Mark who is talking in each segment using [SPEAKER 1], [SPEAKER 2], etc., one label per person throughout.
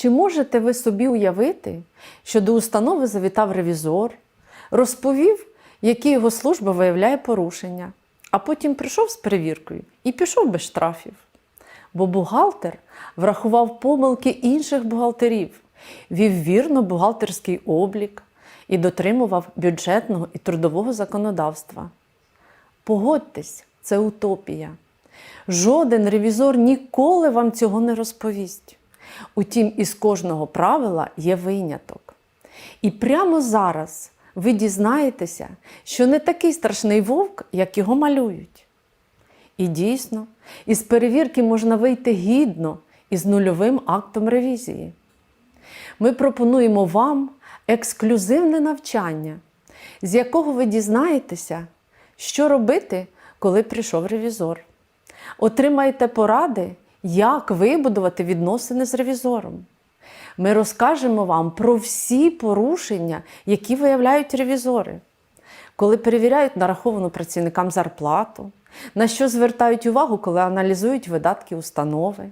[SPEAKER 1] Чи можете ви собі уявити, що до установи завітав ревізор, розповів, які його служба виявляє порушення, а потім прийшов з перевіркою і пішов без штрафів? Бо бухгалтер врахував помилки інших бухгалтерів, вів вірно бухгалтерський облік і дотримував бюджетного і трудового законодавства. Погодьтесь, це утопія. Жоден ревізор ніколи вам цього не розповість. Утім, із кожного правила є виняток. І прямо зараз ви дізнаєтеся, що не такий страшний вовк, як його малюють. І дійсно, із перевірки можна вийти гідно із нульовим актом ревізії. Ми пропонуємо вам ексклюзивне навчання, з якого ви дізнаєтеся, що робити, коли прийшов ревізор. Отримаєте поради, як вибудувати відносини з ревізором. Ми розкажемо вам про всі порушення, які виявляють ревізори, коли перевіряють нараховану працівникам зарплату, на що звертають увагу, коли аналізують видатки установи,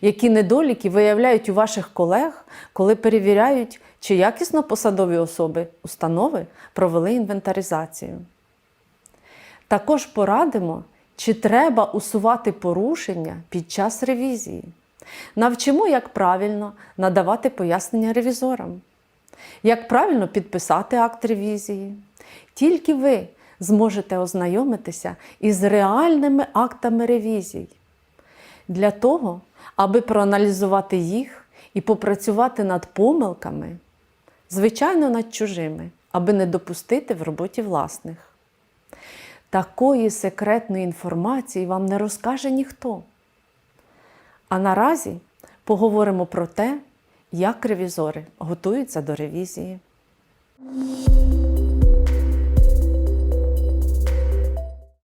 [SPEAKER 1] які недоліки виявляють у ваших колег, коли перевіряють, чи якісно посадові особи установи провели інвентаризацію. Також порадимо, чи треба усувати порушення під час ревізії. Навчимо, як правильно надавати пояснення ревізорам, як правильно підписати акт ревізії. Тільки ви зможете ознайомитися із реальними актами ревізій. Для того, аби проаналізувати їх і попрацювати над помилками, звичайно, над чужими, аби не допустити в роботі власних. Такої секретної інформації вам не розкаже ніхто. А наразі поговоримо про те, як ревізори готуються до ревізії.